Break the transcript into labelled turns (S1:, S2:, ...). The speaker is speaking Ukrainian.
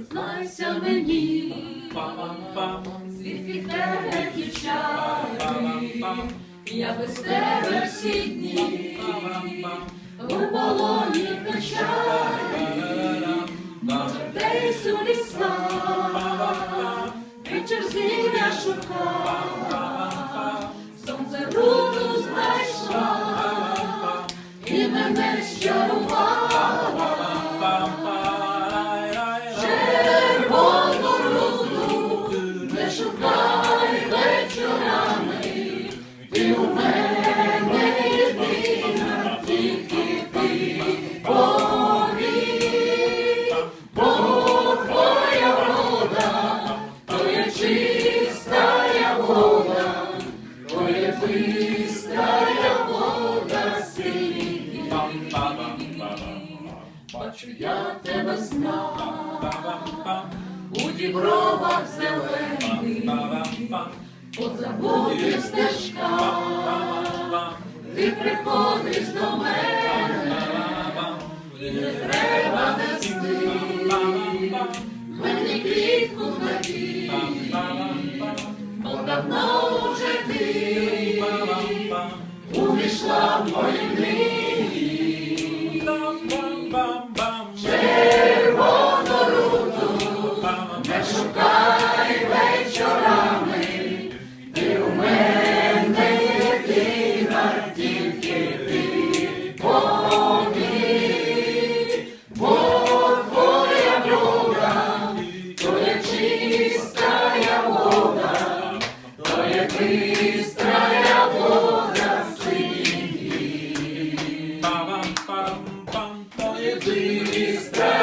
S1: Признайся мені, світ від тебе
S2: па-пам-пам,
S1: я без тебе всі дні, у полоні
S2: па-ра-рам,
S1: десь у лісах, вечір зілля
S2: па-пам-пам,
S1: сонце руку знайшла, і мене щарувала, шукай вечорами, ти у мене єдина, тільки ти повір, бо твоя врода, то є чистая вода, то є бистрая вода синій. Бачу я тебе знав, у дібровах зелених, по забутих стежках, ти приходиш до мене, і не треба нести, мені квітку на бо давно єдині стежки.